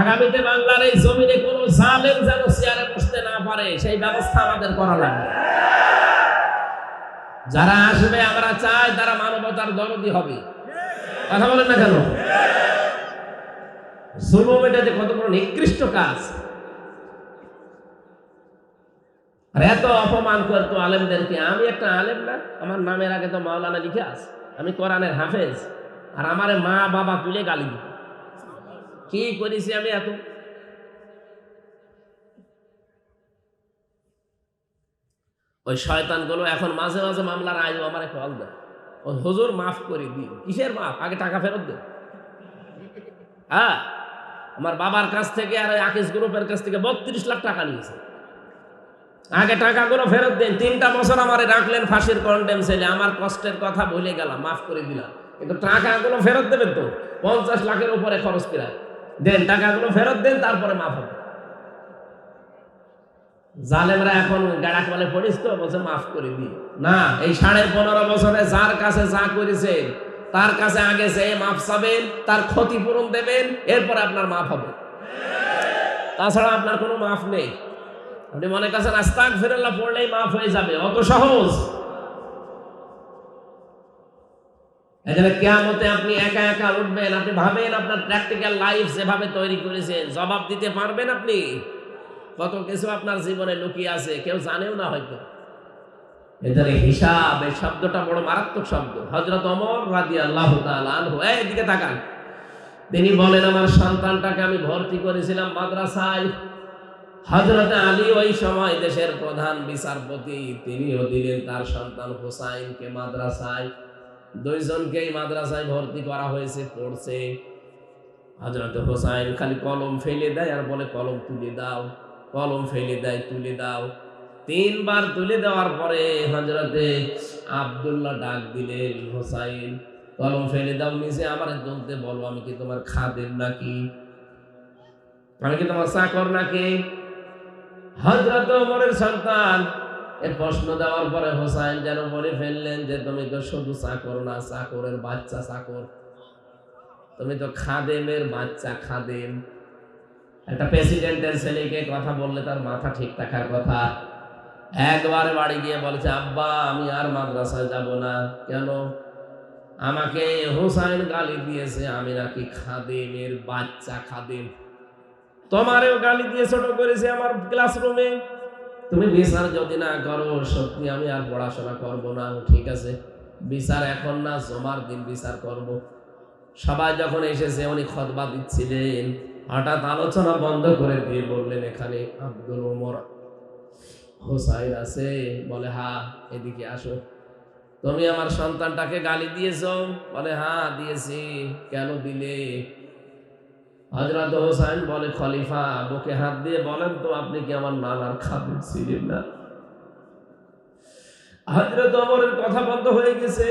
আগামীতে বাংলার এই জমিনে কোন জালেম যেন চেয়ারে বসতে না পারে, সেই ব্যবস্থা আমাদের করা লাগবে। যারা আসবে, আমরা চাই তারা মানবতার দরদি হবে। কথা বলেন না কেন? জুলুম এটা যে কত বড় নিকৃষ্ট কাজ। আর এত অপমান করতো আলেমদেরকে। আমি একটা আলেম না, আমার নামের আগে তো মাওলানা লিখে আছে। আমি কোরআনের হাফেজ। আর আমার মা বাবা তুলে গালি দিত। কি করেছি আমি এত? ওই শয়তানগুলো এখন মাঝে মাঝে মামলার আয়ু আমার কল দেয়। ও হুজুর মাফ করে দিন কিসের মাফ? আগে টাকা ফেরত দে হ্যাঁ? আমার বাবার কাছ থেকে আর আকিস গ্রুপের কাছ থেকে বত্রিশ লাখ টাকা নিয়েছে। আগে টাকাগুলো ফেরত দেন। তিনটা বছর আমারে রাখলেন ফাঁসির কন্ডেম ছেলে আমার কষ্টের কথা ভুলে গেলাম, মাফ করে দিলাম। কিন্তু টাকাগুলো ফেরত দেবেন তো? পঞ্চাশ লাখের উপরে খরচ প্রায়। দেন টাকাগুলো ফেরত দেন, তারপরে মাফ হবে। জালেমরা এখন গাড়া বলে পড়িস তো বলছে, মাফ করে দি। না, এই সাড়ে পনেরো বছরে যার কাছে যা করেছে, তার কাছে আগে যে মাফ চাবেন, তার ক্ষতিপূরণ দেবেন, এরপরে আপনার মাফ হবে। তাছাড়া আপনার কোনো মাফ নেই। আপনি মনে করছেন আস্তাক ফেরাল্লাহ পড়লেই মাফ হয়ে যাবে। অত সহজ। কেয়ামতে আপনি একা একা উঠবেন, আপনি ভাবেন আপনার প্র্যাকটিক্যাল লাইফ যেভাবে তৈরি করেছেন, জবাব দিতে পারবেন আপনি। কত কিছু আপনার জীবনে লুকিয়ে আছে, কেউ জানেও না হয়তো। হিসাব, এই শব্দটা বড় মারাত্মক শব্দ। হজরত অমর আল্লাহ এদিকে তাকান। তিনি বলেন, আমার সন্তানটাকে আমি ভর্তি করেছিলাম মাদ্রাসায়। হজরত আলী ওই সময় দেশের প্রধান বিচারপতি, তিনিও দিলেন তার সন্তান হোসাইনকে মাদ্রাসায়। দুইজনকেই মাদ্রাসায় ভর্তি করা হয়েছে, পড়ছে। হজরত হোসাইন খালি কলম ফেলে দেয় আর বলে, কলম তুলে দাও, কলম ফেলে দেয়, তুলে দাও। তিনবার তুলে দেওয়ার পরে হজরতে আবদুল্লাহ ডাক দিলেন, হোসাইন, কলম ফেলে দাও নিচে আমার তুলতে বলো, আমি কি তোমার খাদেম নাকি? আমি কি তোমার চাকর নাকি? হজরত সন্তান এর প্রশ্ন দেওয়ার পরে হোসাইন যেন বলে ফেললেন যে, তুমি তো শুধু চাকর না, চাকরের বাচ্চা চাকর। তুমি তো খাদেমের বাচ্চা খাদেম। একটা প্রেসিডেন্টের ছেলেকে কথা বললে তার মাথা ঠিক থাকার কথা। একবার বাড়ি গিয়ে বলছে, আব্বা, আমি আর মাদ্রাসায় যাব না। কেন? আমাকে হোসাইন গালি দিয়েছে, আমি নাকি খাদেমের বাচ্চা খাদেম। তোমারেও গালি দিয়ে ছোট করেছে আমার ক্লাসরুমে তুমি বিচার যদি না করো, সত্যি আমি আর পড়াশোনা করব না, ঠিক আছে? বিচার এখন না, জমার দিন বিচার করব। সবাই যখন এসেছে, উনি খতবা দিচ্ছিলেন। হঠাৎ আলোচনা বন্ধ করে দিয়ে বললেন, এখানে আব্দুল ওমর হোসাইন আছে। বলে, হা, এদিকে আসো। তুমি আমার সন্তানটাকে গালি দিয়েছ? বলে হ্যাঁ দিয়েছি। কেন দিলে? হজরত হোসাইন বলে, খলিফা বুকে হাত দিয়ে বলেন, তো আপনি কি আমার নানার খাবেন ছিলেন না? হজরত অমরের কথা বন্ধ হয়ে গেছে।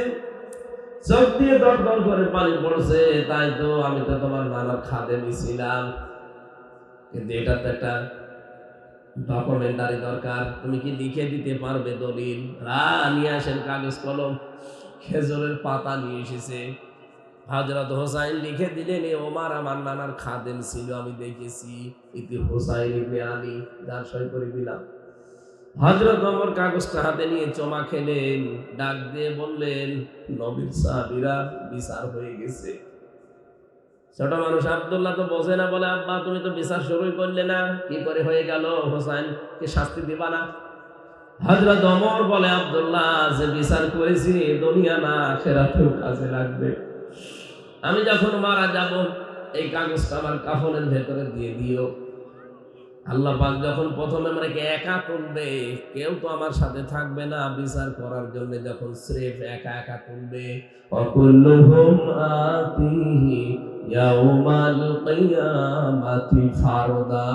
চোখ দিয়ে দর দর করে পানি পড়ছে। তাই তো, আমি তো তোমার নানার খাদে ছিলাম কিন্তু এটা তো একটা ডকুমেন্টারি দরকার। তুমি কি লিখে দিতে পারবে দলিল? রা, নিয়ে আসেন কাগজ কলম খেজুরের পাতা নিয়ে এসেছে। হজরত হোসাইন লিখে দিলেন, এ ওমার, আমার নানার খাদেম ছিল, আমি দেখেছি। ইতি হোসাইন ইবনে আলী যার সই করে দিলাম। হজরত ওমর কাগজটা হাতে নিয়ে চমা খেলেন, ডাক দিয়ে বললেন, নবীর সাহাবীরা বিচার হয়ে গেছে। ছোট মানুষ আব্দুল্লাহ তো বোঝে না, বলে, আব্বা, তুমি তো বিচার শুরুই করলে না, কি করে হয়ে গেল? হোসাইন কে শাস্তি দিবা না? হজরত ওমর বলে, আব্দুল্লাহ, যে বিচার করেছি দুনিয়া না খেরাতেও কাজে লাগবে। আমি যখন মারা যাব, এই কাগজটা আমার কাফনের ভেতরে দিয়ে দিও। আল্লাহ পাক যখন প্রথমে আমাকে একা তুলবে, কেউ তো আমার সাথে থাকবে না। বিচার করার জন্য যখন স্রেফ একা একা তুলবে, অকুল্লুহুম আতিহি ইয়াউমাল কিয়ামাতি ফারদা।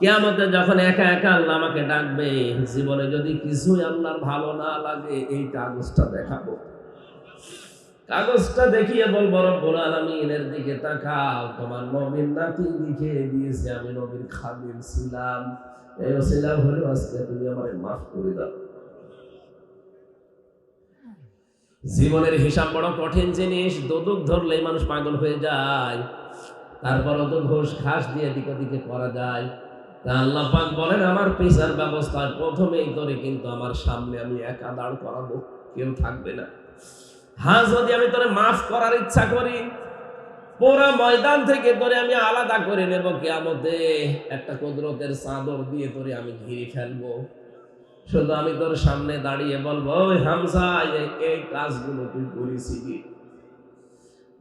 কিয়ামতে যখন একা একা আল্লাহ আমাকে ডাকবে, জীবনে যদি কিছুই আল্লাহর ভালো না লাগে, এই কাগজটা দেখাবো। কাগজটা দেখিয়ে বলব, রব্বুল আলামিনের দিকে তাকাও। তোমার নবীর নাতি লিখে দিয়েছে, আমি নবীর খাদিম ছিলাম। এই ছিলাম হলে আজকে তুমি আমার মাফ করে দাও। জীবনের হিসাব বড় কঠিন জিনিস, দোদক ধরলেই মানুষ পাগল হয়ে যায়। তারপরও তো ঘোষ ঘাস দিয়ে দিকে দিকে করা যায়। তা আল্লাহ পাক বলেন, আমার পেশার ব্যবস্থায় প্রথমেই তোরে কিন্তু আমার সামনে আমি একা দাঁড় করাবো, কেউ থাকবে না। হ্যাঁ যদি আমি তোরে মাফ করার ইচ্ছা করি, পুরা ময়দান থেকে তোরে আমি আলাদা করে নেব, কেয়ামতে একটা কুদরতের চাদর দিয়ে তোরে আমি ঘিরে ফেলব। শুধু আমি তোর সামনে দাঁড়িয়ে বলব, ওই হামসা এই- কাজগুলো তুই করেছিলি।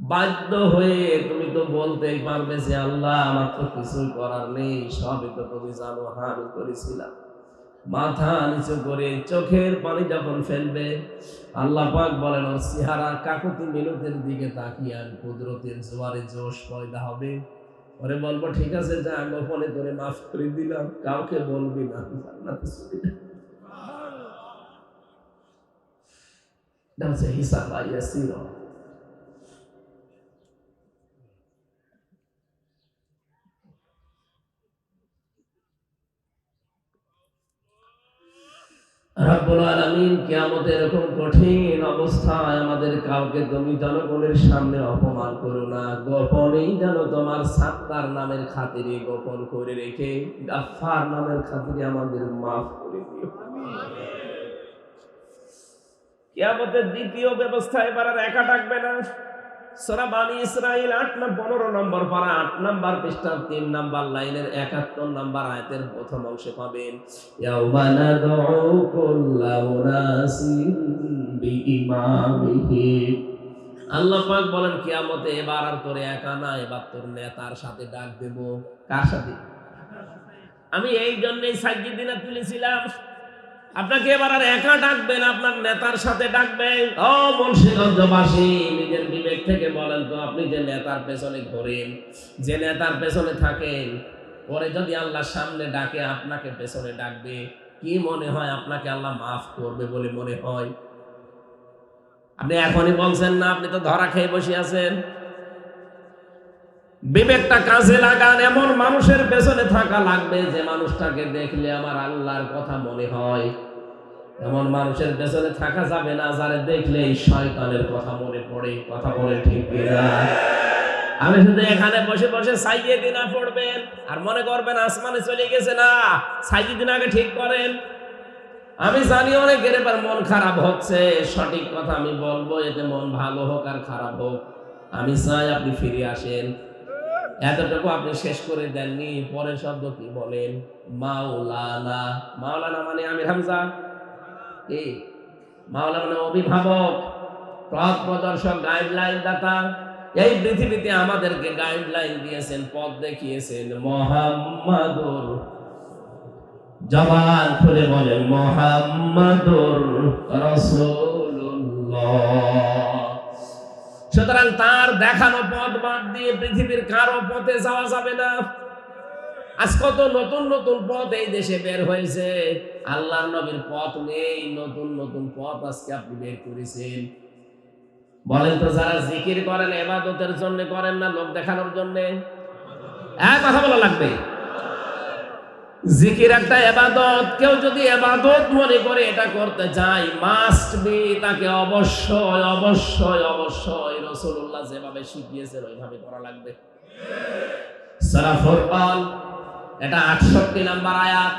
বাধ্য হয়ে তুমি তো বলতেই পারবে যে আল্লাহ, আমার তো কিছুই করার নেই, সবই তো তুমি জানো হ্যাঁ আমি করেছিলাম। মাথা নিচু করে চোখের পানি যখন ফেলবে, আল্লাহ পাক বলেন, ওর চেহারা কাকুতি মিনতের দিকে তাকিয়ে আর কুদরতের জোয়ারে জোশ পয়দা হবে। ওরে বলব, ঠিক আছে, যা গোপনে তোরে মাফ করে দিলাম, কাউকে বলবি না। হিসাব আইয়াসির রব্বুল আলামিন কিয়ামতের এরকম কঠিন অবস্থায় আমাদের কাউকে তুমি জনগণের সামনে অপমান করো না, গোপনেই যেন তোমার সাত্তার নামের খাতিরে গোপন করে রেখে, গাফফার নামের খাতিরে আমাদের মাফ করে দিও। কিয়ামতের দ্বিতীয় ব্যবস্থা এবার আর একা ডাকবে না। সূরা বানি ইসরাইল 8 না 15 নম্বর পারা 8 নাম্বার পৃষ্ঠার 3 নাম্বার লাইনের 71 নাম্বার আয়াতের প্রথম অংশে পাবেন, ইয়াউমা নাদউ কুল্লা উনাসিন বিইমামিহি। আল্লাহ বলেন, কিয়ামতে এবার আর তোর একা না, এবার তোর নেতার সাথে ডাক দেব। কার সাথে? আমি এই জন্যই সাজ্জিদিনা তুলেছিলাম। আপনাকে এবার আর একা ডাকবেন আপনার নেতার সাথে ডাকবেন ও মুন্সিগঞ্জবাসী, নিজের বিবেক থেকে বলেন তো, আপনি যে নেতার পেছনে ঘোরেন, যে নেতার পেছনে থাকেন, পরে যদি আল্লাহ সামনে ডাকে, আপনাকে পেছনে ডাকবে। কি মনে হয় আপনাকে আল্লাহ মাফ করবে বলে মনে হয়? আপনি এখনই বলছেন না, আপনি তো ধরা খেয়ে বসে আছেন। বিবেকটা কাজে লাগান, এমন মানুষের পেছনে থাকা লাগবে যে মানুষটাকে দেখলে আমার আল্লাহর কথা মনে হয়। এমন মানুষের পেছনে থাকা যাবে না, যারে দেখলেই শয়তানের কথা মনে পড়ে, কথা বলে ঠিক আমি শুধু এখানে বসে বসে সাইয়ে দিনা পড়বেন, আর মনে করবেন আসমানে চলে গেছে না সাইয়ে দিন আগে ঠিক করেন। আমি জানি অনেকের এবার মন খারাপ হচ্ছে, সঠিক কথা আমি বলব, এতে মন ভালো হোক আর খারাপ হোক। আমি চাই আপনি ফিরে আসেন। এতটুকু আপনি শেষ করে দেননি। পরের শব্দ কি বলেন? মাওলানা। মাওলানা মানে আমির হামজা? কি? মাওলানা মানে অভিভাবক, পথ প্রদর্শক গাইডলাইন দাতা। এই পৃথিবীতে আমাদেরকে গাইডলাইন দিয়েছেন, পথ দেখিয়েছেন মোহাম্মদুর। জবান খুলে বলেন, মোহাম্মদুর রাসূলুল্লাহ। সুতরাং তার দেখানো পথ বাদ দিয়ে পৃথিবীর কারও পথে যাওয়া যাবে না। আজ কত নতুন নতুন পথ এই দেশে বের হয়েছে। আল্লাহ নবীর পথ নেই, নতুন নতুন পথ আজকে আপনি বের করেছেন। বলেন তো, যারা জিকির করেন, এবাদতের জন্য করেন না, লোক দেখানোর জন্য? এক কথা বলা লাগবে। জিকির একটা এবাদত কেউ যদি এবাদত মনে করে এটা করতে চায় মাস্ট বি তাকে অবশ্যই অবশ্যই অবশ্যই রসুল্লাহ যেভাবে শিখিয়েছেন ওইভাবে করা লাগবে সারা ফুরকান এটা আটষট্টি নাম্বার আয়াত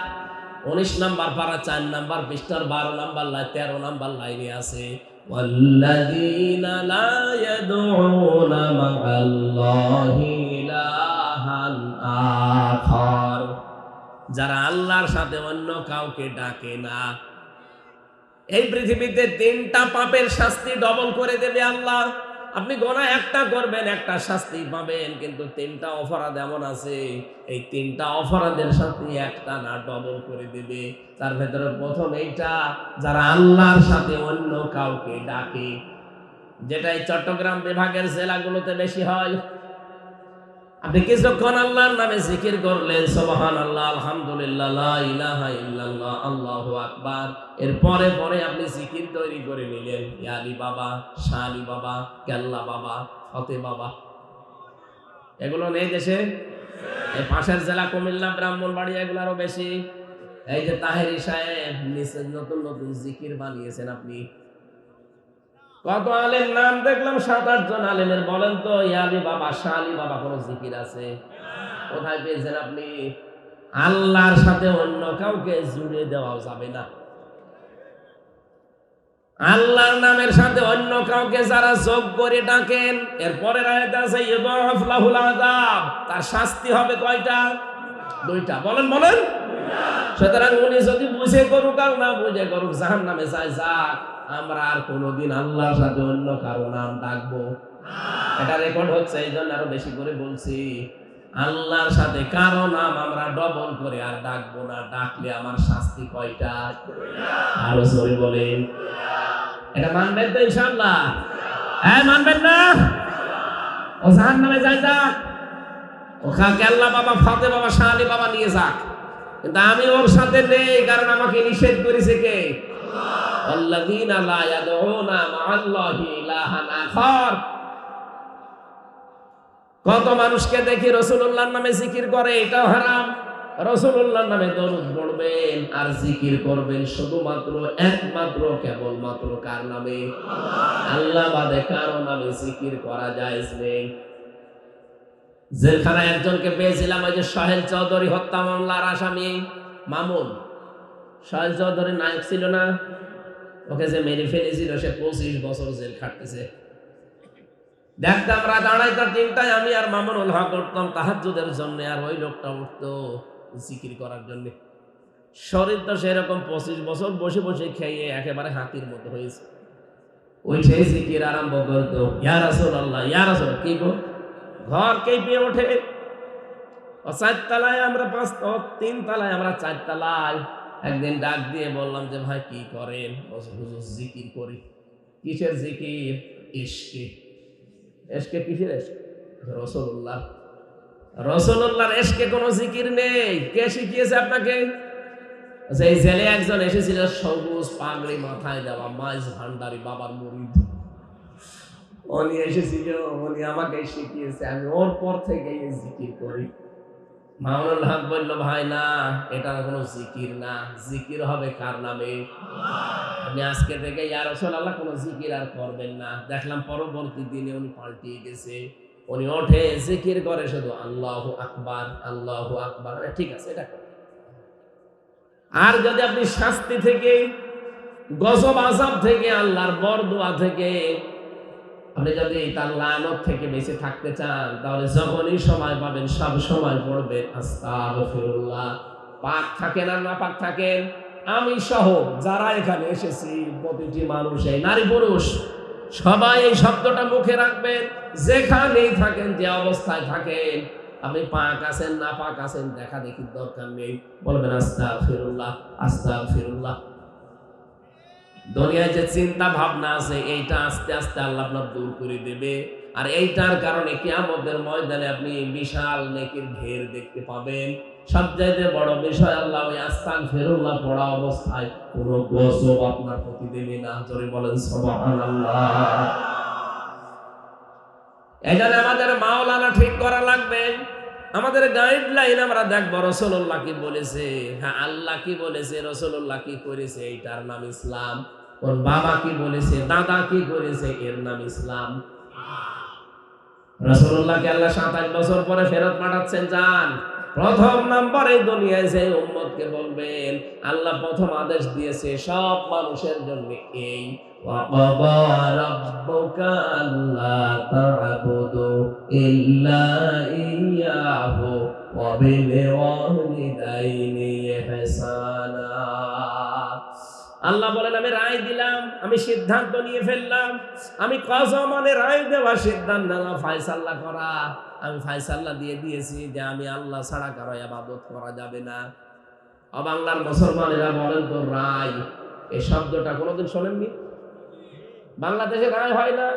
উনিশ নাম্বার পারা চার নাম্বার পৃষ্ঠার বারো নাম্বার লাই তেরো নাম্বার লাইনে আছে والذين لا يدعون مع الله إلها آخر যারা আল্লাহর সাথে অন্য কাউকে ডাকে না। এই পৃথিবীতে তিনটা পাপের শাস্তি ডবল করে দেবে আল্লাহ। আপনি গোনা একটা করবেন, একটা শাস্তি পাবেন, কিন্তু তিনটা অপরাধ এমন আছে, এই তিনটা অপরাধের শাস্তি একটা না ডবল করে দেবে। তার ভেতরে প্রথম এইটা, যারা আল্লাহর সাথে অন্য কাউকে ডাকে যেটা এই চট্টগ্রাম বিভাগের জেলাগুলোতে বেশি হয় আপনি কিছুক্ষণ আল্লাহর নামে জিকির করলেন সুবহান আল্লাহ আলহামদুলিল্লাহ ইলাহা ইল্লাল্লাহ, আল্লাহু আকবার। এর পরে পরে আপনি জিকির তৈরি করে নিলেন, ইয়া আলী বাবা, শাহ বাবা, কেল্লা বাবা, ফতে বাবা। এগুলো নেই দেশে? এই পাশের জেলা কুমিল্লা, ব্রাহ্মণবাড়ি এগুলো আরও বেশি। এই যে তাহেরি সাহেব, নিচে নতুন নতুন জিকির বানিয়েছেন আপনি। কত আলেম নাম দেখলাম, সাত, আট জন আলেমের। বলেন তো ইয়ালি বাবা শালি বাবা কোন জিকির আছে? কোথায় পেয়েছেন আপনি? আল্লাহর সাথে অন্য কাউকে জুড়ে দেওয়া যাবে না। আল্লাহর নামের সাথে অন্য কাউকে যারা যোগ করে ডাকেন এরপরে আয়াত আছে, ইউদাফ লাহুল আযাব। তার শাস্তি হবে কয়টা? দুইটা। বলেন বলেন। সুতরাং উনি যদি বুঝে করুক আর না বুঝে করুক জাহান নামে যায় যাক। আমরা আর কোনোদিন আল্লাহর সাথে অন্য কারও নাম ডাকবো। এটা রেকর্ড হচ্ছে এই জন্য আরও বেশি করে বলছি। আল্লাহর সাথে কারও নাম আমরা ডবল করে আর ডাকবো না। ডাকলে আমার শাস্তি কয়টা? আরও জোরে বলেন। এটা মানবেন তো ইনশাআল্লাহ? হ্যাঁ মানবেন না? ও জাহান নামে যায় যাক। ও কেল্লা বাবা, ফাতে বাবা শাহালি বাবা নিয়ে যাক। কিন্তু আমি ওর সাথে নেই, কারণ আমাকে নিষেধ করেছে কে? আল্লাযীনা লা ইয়াদউনা মা'আল্লাহি ইলাহান আখার। কত মানুষকে দেখি রসুল্লাহর নামে জিকির করে, এটাও হারাম। রসুল্লাহর নামে দরুদ পড়বেন আর জিকির করবেন শুধুমাত্র, একমাত্র, কেবলমাত্র কার নামে? আল্লাহ বাদে কারও নামে জিকির করা যায় নেই। জেলখানায় একজনকে পেয়েছিলাম, ওই যে সোহেল চৌধুরী হত্যা মামলার আসামি, মামুন। সোহেল চৌধুরী নায়ক ছিল না। ওকে যে মেরে ফেলেছিল, সে পঁচিশ বছর জেল খাটতেছে। দেখতাম রাত আড়াইটা, তিনটায় আমি আর মামুনুল হক উঠতাম তাহাজুদের জন্য, আর ওই লোকটা উঠতো জিকির করার জন্য। শরীর তো সেরকম পঁচিশ বছর বসে বসে খেয়ে একেবারে হাতির মতো হয়েছে। ওই সেই জিকির আরম্ভ করতো ইয়ার আসল আল্লাহ ইয়ার আসল কি গো? ঘর কেঁপে ওঠে। ও চার তলায় আমরা পাঁচ তিন তলায় আমরা চার তলায় একদিন ডাক দিয়ে বললাম যে, ভাই, কি করেন? হুজুর জিকির করি। কিসের জিকির? ইশকে। এসকে কিসের এসকে রসুল্লাহ। রসুল্লাহর এসকে কোনো জিকির নেই। কে শিখিয়েছে আপনাকে? এই জেলে একজন এসেছিল, সবুজ পাগড়ি মাথায় দেওয়া মাইজ ভান্ডারি বাবার মুরিদ উনি এসেছিল, উনি আমাকে শিখিয়েছে, আমি ওর পর থেকে জিকির করি। হক বলল, ভাই না, এটা কোনো জিকির না। জিকির হবে কার নামে? আজকে থেকে ইয়ার আল্লাহ কোনো জিকির আর করবেন না। দেখলাম পরবর্তী দিনে উনি পাল্টিয়ে গেছে। উনি ওঠে, জিকির করে শুধু আল্লাহ আকবার আল্লাহ আকবার। ঠিক আছে, এটা। আর যদি আপনি শাস্তি থেকে, গজব আজাব থেকে, আল্লাহর বরদোয়া থেকে আপনি যদি তার লানত থেকে বেঁচে থাকতে চান, তাহলে যখনই সময় পাবেন, সব সময় পড়বেন। আস্তাগফিরুল্লাহ। পাক থাকেন আর না পাক থাকেন। আমি সহ যারা এখানে এসেছি, প্রতিটি মানুষ, এই নারী পুরুষ, সবাই এই শব্দটা মুখে রাখবেন। যেখানেই থাকেন, যে অবস্থায় থাকেন, আপনি পাক আছেন না পাক আছেন, দেখা দেখির দরকার নেই। বলবেন, আস্তাগফিরুল্লাহ আস্তাগফিরুল্লাহ। দুনিয়ায় যে চিন্তা ভাবনা আছে, এইটা আস্তে আস্তে আল্লাহ আপনার দূর করে দেবে। আর এইটার কারণে কিয়ামতের ময়দানে আপনি বিশাল নেকির ঢের দেখতে পাবেন। সবচাইতে বড় বিষয় আল্লাহ ওই আস্তান ফেরুল্লাহ পড়া অবস্থায় কোনো গজব আপনার প্রতি দেবে না। জোরে বলেন, সুবহানাল্লাহ। এই জন্য আমাদের মাওলানা ঠিক করা লাগবে। আমাদের গাইডলাইন আমরা দেখব রসল্লাহ কি বলেছে? হ্যাঁ আল্লাহ কি বলেছে? রসুল্লাহ কি করেছে? এইটার নাম ইসলাম। ওর বাবা কি বলেছে? দাদা কি করেছে? এর নাম ইসলাম। রসল্লাহকে আল্লাহ সাতাশ বছর পরে ফেরত পাঠাচ্ছেন? যান। প্রথম নাম্বারে দুনিয়ায় যে উম্মতকে বলবেন, আল্লাহ প্রথম আদেশ দিয়েছে, সব মানুষের জন্য এই আল্লাহ বলেন, আমি রায় দিলাম, আমি সিদ্ধান্ত নিয়ে ফেললাম, আমি কজমানে রায় দেওয়া সিদ্ধান্ত ফায়সাল্লা করা। আমি ফায়সাল্লাহ দিয়ে দিয়েছি যে আমি আল্লাহ ছাড়া কারও আবাদত করা যাবে না। অবাংলার মুসলমানেরা বলেন তো রায়। এই শব্দটা কোনোদিন শোনেননি? বাংলাদেশে রায় হয় না?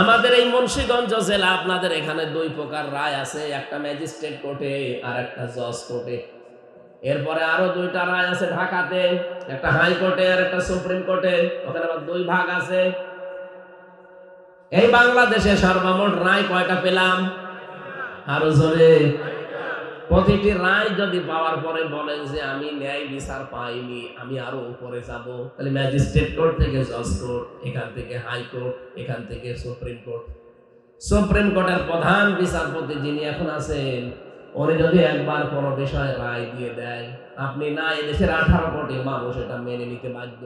আমাদের এই মুন্সিগঞ্জ জেলা আপনাদের এখানে দুই প্রকার রায় আছে, একটা ম্যাজিস্ট্রেট কোর্টে আর একটা জজ কোর্টে। এরপরে আরও দুইটা রায় আছে ঢাকাতে, একটা হাইকোর্টে আর একটা সুপ্রিম কোর্টে। ওখানে আবার দুই ভাগ আছে। এই বাংলাদেশে সর্বমোট রায় কয়টা পেলাম? আরও জোরে। প্রতিটি রায় যদি পাওয়ার পরে বলেন যে আমি ন্যায় বিচার পাইনি, আমি আরও উপরে যাব। তাহলে ম্যাজিস্ট্রেট কোর্ট থেকে জজ কোর্ট, এখান থেকে হাইকোর্ট এখান থেকে সুপ্রিম কোর্ট। সুপ্রিম কোর্টের প্রধান বিচারপতি যিনি এখন আছেন, উনি যদি একবার কোনো বিষয়ে রায় দিয়ে দেয়, আপনি না এদেশের আঠারো কোটি মানুষ এটা মেনে নিতে বাধ্য।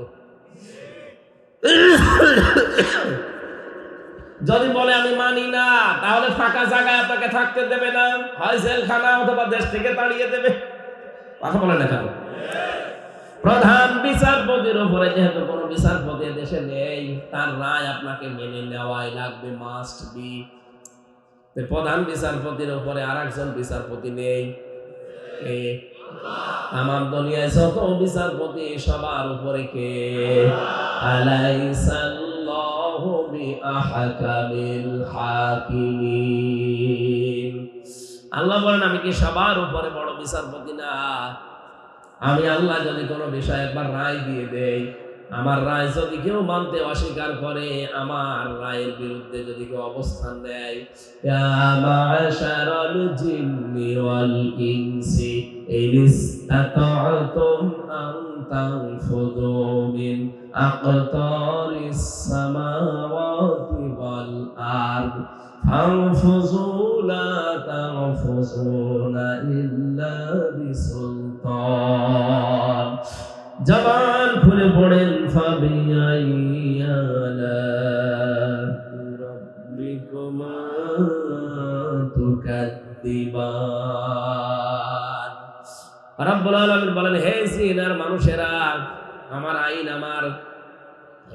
যদি বলে, আমি মানি না, তাহলে ফাঁকা জায়গায় আপনাকে থাকতে দেবে না। হয় জেলখানা অথবা দেশ থেকে তাড়িয়ে দেবে। কথা বলে না কেন? প্রধান বিচারপতির উপরে যেহেতু কোনো বিচারপতি দেশে নেই, তার রায় আপনাকে মেনে নেওয়াই লাগবে মাস্ট বি প্রধান বিচারপতির উপরে আর একজন বিচারপতি নেই। আমার দুনিয়ায় যত বিচারপতি সবার উপরে কে? আলাইসাল্লাহু আল্লাহ বলেন, আমি কি সবার উপরে বড় বিচারপতি? না। আমি আল্লাহ যদি কোনো বিষয় একবার রায় দিয়ে দেই, আমার রায় যদি কেউ মানতে অস্বীকার করে, আমার রায়ের বিরুদ্ধে যদি কেউ অবস্থান يا أقطار السماوات والأرض فانفذوا لا تنفذون إلا بسلطان জবান খুলে পড়েন ফাবিয়াইয়ালা রব্বিকুমা তুকাদ্দিবান। রব্বুল আলামিন বলেন, হে জিনার মানুষেরা আমার আইন আমার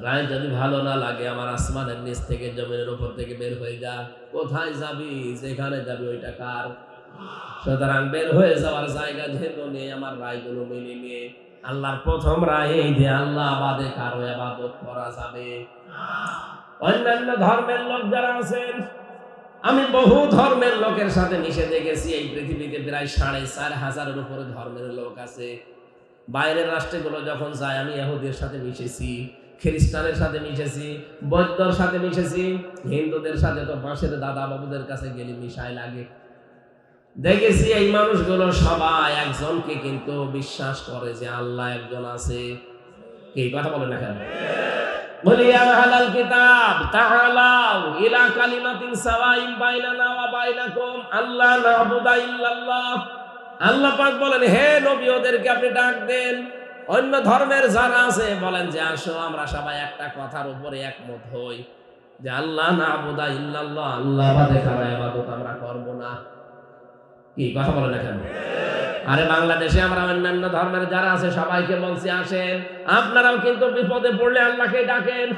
রায় যদি ভালো না লাগে, আমার আসমানের নিচ থেকে, জমিনের উপর থেকে বের হয়ে যা। কোথায় যাবি? যেখানে যাবি, ওইটা কার? সুতরাং বের হয়ে যাওয়ার জায়গা যেহেতু নেই, আমার রায়গুলো মেনে নিয়ে আল্লাহর প্রথম রায় এই যে আল্লাহ বাদে কারও আবাদত করা যাবে। অন্যান্য ধর্মের লোক যারা আছেন, আমি বহু ধর্মের লোকের সাথে মিশে দেখেছি, এই পৃথিবীতে প্রায় সাড়ে চার হাজারের উপরে ধর্মের লোক আছে। বাইরের রাষ্ট্রগুলো যখন যায়, আমি ইহুদের সাথে মিশেছি খ্রিস্টানের সাথে মিশেছি, বৌদ্ধর সাথে মিশেছি, হিন্দুদের সাথে তো বাঁশের দাদা বাবুদের কাছে গেলে মিশাই লাগে। দেখেছি এই মানুষগুলো সবাই একজনকে কিন্তু বিশ্বাস করে যে আল্লাহ একজন আছে। এই কথা বলে না কেন? বলি আহলাল কিতাব, তাআলাউ ইলা কালিমাতিন সাওয়াইন বাইনানা ওয়া বাইনাকুম, আল্লা না'বুদা ইল্লাল্লাহ। আল্লাহ পাক বলেন, হে নবী, ওদেরকে আপনি ডাক দেন। অন্য ধর্মের যারা আছে, বলেন যে, আসো, আমরা সবাই একটা কথার উপরে একমত হই যে, আল্লাহ না'বুদা ইল্লাল্লাহ, আল্লাহ বাদে কারও ইবাদত আমরা করব না। কি, কথা বলে না কেন? আরে, বাংলাদেশে আমরা অন্যান্য ধর্মের যারা আছে, সবাইকে বলছি, আসেন। আপনারাও কিন্তু বিপদে পড়লে আল্লাহকে ডাকেন।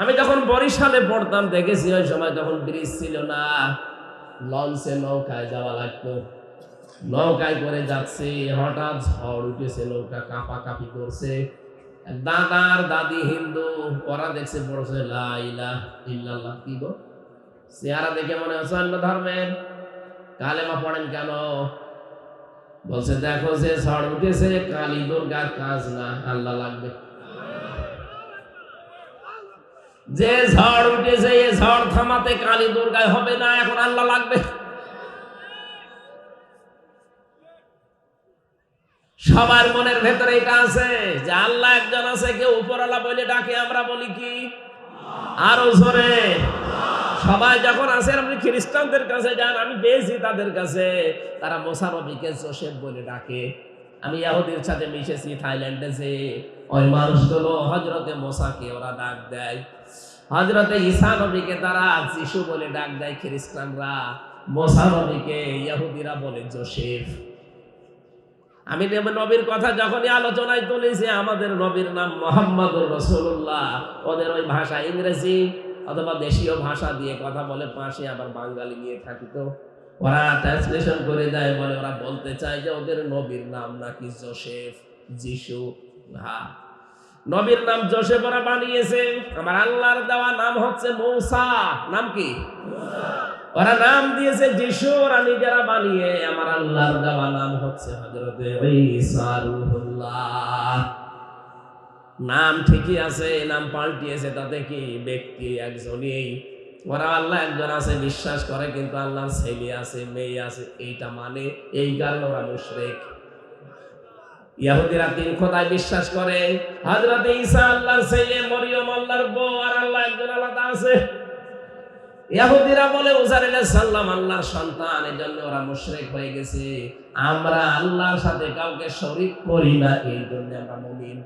আমি যখন বরিশালে পড়তাম, দেখেছি ওই সময় তখন ব্রিজ ছিল না। লঞ্চে নৌকায় যাওয়া লাগতো। নৌকায় করে যাচ্ছে, হঠাৎ ঝড় উঠেছে নৌকা কাঁপা কাঁপি করছে। দাদার দাদি হিন্দু, ওরা দেখছে পড়ছে ইল্লাল্লাহ, কি গো? চেহারা দেখে মনে হচ্ছে অন্য ধর্মের। কালেমা পড়েন কেন? বলছে, দেখো যে ঝড় উঠেছে, কালী দুর্গার কাজ না, আল্লাহ লাগবে। যে ঝড় উঠেছে, এ ঝড় থামাতে কালী দুর্গায় হবে না, এখন আল্লাহ লাগবে। সবার মনের ভেতরে এটা আছে যে আল্লাহ একজন আছে, কেউ উপরওয়ালা বলে ডাকে, আমরা বলি কি? আরও জোরে। সবাই যখন আসেন আপনি খ্রিস্টানদের কাছে যান, আমি পেয়েছি তাদের কাছে, তারা মোসারবিকে জোসেফ বলে ডাকে। আমি ইয়াহুদের সাথে মিশেছি, থাইল্যান্ডে যে ওই মানুষগুলো হজরতে মোসাকে ওরা ডাক দেয়। হজরতে ঈসা নবীকে তারা যিশু বলে ডাক দেয়, খ্রিস্টানরা। মোসা নবীকে ইয়াহুদিরা বলে জোসেফ। আমি নবীর কথা যখনই আলোচনায় তুলেছি আমাদের নবীর নাম মোহাম্মদ রসুল্লাহ ওদের ওই ভাষা ইংরেজি অথবা দেশীয় ভাষা দিয়ে কথা বলে পাশে আবার বাঙালি নিয়ে থাকি তো। ওরা ট্রান্সলেশন করে দেয়, বলে ওরা বলতে চায় যে ওদের নবীর নাম নাকি জোসেফ, যিশু হ্যাঁ নবীর নাম জোসেফ ওরা বানিয়েছে। আমার আল্লাহর দেওয়া নাম হচ্ছে মৌসা। নাম কি? ওরা নাম দিয়েছে যিশু, ওরা নিজেরা বানিয়ে, আমার আল্লাহর দেওয়া নাম হচ্ছে হজরতে নাম ঠিকই আছে, নাম পাল্টিয়েছে, তাতে কি ব্যক্তি একজনই? ওরা আল্লাহ একজন আছে, বিশ্বাস করে, কিন্তু আল্লাহর ছেলে আছে, মেয়ে আছে, এইটা মানে এই কারণে ওরা মুশরিক। ইহুদিরা তিন খোদায় বিশ্বাস করে, হযরত ঈসা আল্লাহর ছেলে, মরিয়ম আল্লাহর বউ, আর আল্লাহ একজন আলাদা আছে। ইহুদিরা বলে, উজার সাল্লাম আল্লাহর সন্তান এই জন্য ওরা মুশরিক হয়ে গেছে। আমরা আল্লাহর সাথে কাউকে শরীক করি না, এই জন্য আমরা মুমিন।